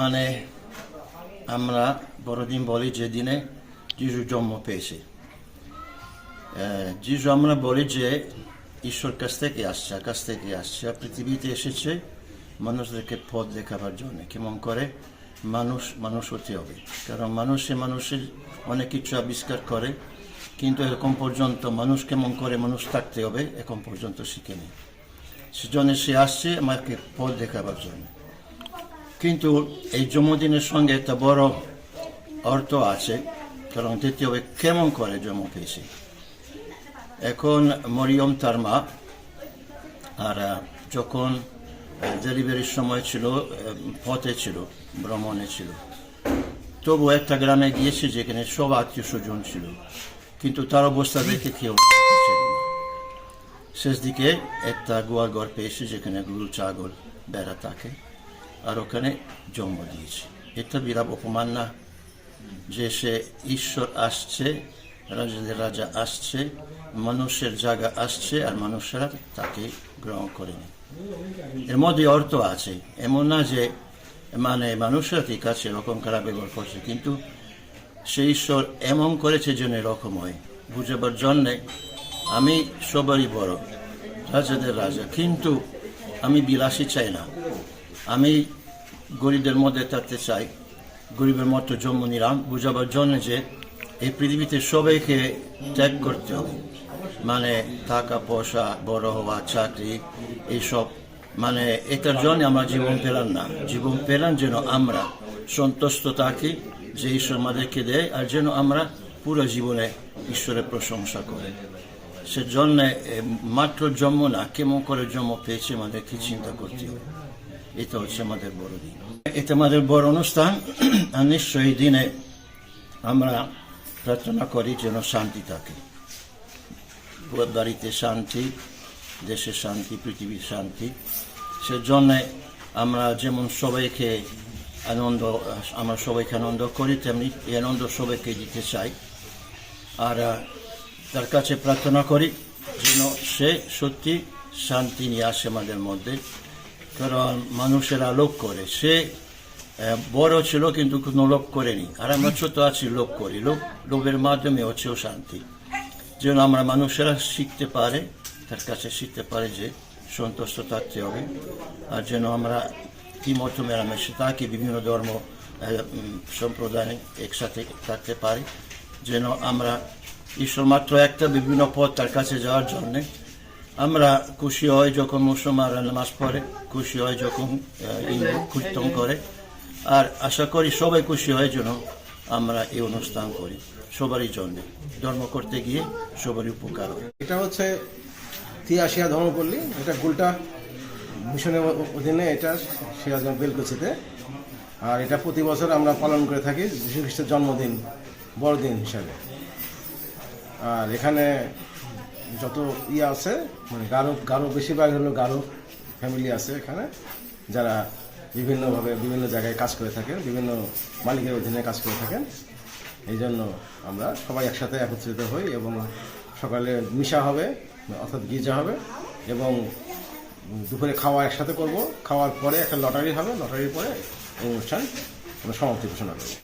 মানে আমরা বড়দিন বলি যে দিনে যিশু জন্ম পেয়েছে। যিশু আমরা বলি যে ঈশ্বর কাছ থেকে আসছে, আকাশ থেকে আসছে পৃথিবীতে এসেছে মানুষদেরকে পথ দেখাবার জন্য। কেমন করে? মানুষ মানুষ হতে হবে। কারণ মানুষে মানুষের অনেক কিছু আবিষ্কার করে, কিন্তু এরকম পর্যন্ত মানুষ কেমন করে মানুষ থাকতে হবে, এখন পর্যন্ত শিখেনি। সেজন্য সে আসছে আমাকে পথ দেখাবার জন্য। কিন্তু এই জন্মদিনের সঙ্গে একটা বড় অর্থ আছে, কারণ হবে কেমন করে জন্ম পেয়েছে এখন মরিয়ম তার মা, আর যখন ডেলিভারির সময় ছিল পথে ছিল, ভ্রমণে ছিল। তবু একটা গ্রামে গিয়েছে যেখানে সব আত্মীয় স্বজন ছিল, কিন্তু তার অবস্থা দেখে কেউ শেষ দিকে একটা গোয়াল ঘর পেয়েছে যেখানে গরু ছাগল বেড়া থাকে। আর ওখানে জন্ম দিয়েছে। এটা বিরাট অপমান না যে সে ঈশ্বর আসছে, রাজাদের রাজা আসছে, মানুষের জায়গা আসছে আর মানুষেরা তাকে গ্রহণ করেনি। এর মধ্যে অর্থ আছে। এমন না যে মানে মানুষরা ঠিক আছে, এরকম খারাপ ব্যবহার করছে, কিন্তু সে ঈশ্বর এমন করেছে যেন এরকম হয় বুঝাবার জন্যে আমি সবারই বড়, রাজাদের রাজা, কিন্তু আমি বিলাসী চাই না। আমি গরিবদের মধ্যে থাকতে চাই। গরিবের মতো জন্ম নিলাম। বুঝাবার জন্য যে এই পৃথিবীতে সবাইকে ত্যাগ করতে হবে। মানে টাকা পয়সা বড় হওয়া চাকরি এইসব। মানে এটার জন্য আমরা জীবন পেলাম না। জীবন পেলাম যেন আমরা সন্তুষ্ট থাকি যে ঈশ্বর আমাদেরকে দেয় আর যেন আমরা পুরো জীবনে ঈশ্বরের প্রশংসা করে। সেজন্য এ, মাত্র জন্ম না কেমন করে জন্ম পেয়েছে আমাদেরকে চিন্তা করতে হবে। এটা হচ্ছে আমাদের বড় দিন এটা আমাদের বড় অনুষ্ঠান আর নিশ্চয়ই দিনে আমরা প্রার্থনা করি যেন শান্তি থাকে বাড়িতে শান্তি দেশে শান্তি পৃথিবীর শান্তি সেজন্য আমরা যেমন সবাইকে আনন্দ আমরা সবাইকে আনন্দ করি তেমনি এই আনন্দ সবাইকে দিতে চাই আর তার কাছে প্রার্থনা করি যেন সে সত্যি শান্তি নিয়ে আসে আমাদের মধ্যে কারণ মানুষেরা লোভ করে। সে বড় ছিল কিন্তু কোনো লোভ করেনি। আর আমরা ছোট আছি লোভ করি। লোভ লোভের মাধ্যমে হচ্ছেও শান্তি। যেন আমরা মানুষেরা শিখতে পারে, তার কাছে শিখতে পারে যে সন্তুষ্ট থাকতে হবে। আর যেন আমরা কি মতো মেলামেশে থাকি বিভিন্ন ধর্ম সম্প্রদায় একসাথে থাকতে পারি। যেন আমরা ঈশ্বর মাত্র একটা বিভিন্ন পথ তার কাছে যাওয়ার জন্যে আমরা খুশি হয় যখন মুসলমানরা নামাজ পড়ে, খুশি হয় যখন কীর্তন করে। আর আশা করি সবাই খুশি হয় যেন আমরা এই অনুষ্ঠান করি সবারই জন্য। ধর্ম করতে গিয়ে সবারই উপকার হয়। এটা হচ্ছে তিয়াশিয়া ধর্মপল্লী। এটা গোলটা মিশনের অধীনে এটা সিরাজগঞ্জ বেলকুচিতে আর এটা প্রতি বছর আমরা পালন করে থাকি যীশু খ্রিস্টের জন্মদিন, বড়দিন হিসাবে। আর এখানে যত ইয়ে আছে মানে গারো গারো বেশিরভাগ হলো গারো ফ্যামিলি আছে এখানে, যারা বিভিন্নভাবে বিভিন্ন জায়গায় কাজ করে থাকেন, বিভিন্ন মালিকের অধীনে কাজ করে থাকেন। এই জন্য আমরা সবাই একসাথে একত্রিত হই এবং সকালে মিশা হবে, অর্থাৎ গির্জা হবে এবং দুপুরে খাওয়া একসাথে করব। খাওয়ার পরে একটা লটারি হবে, লটারির পরে অনুষ্ঠান আমরা সমাপ্তি ঘোষণা করব।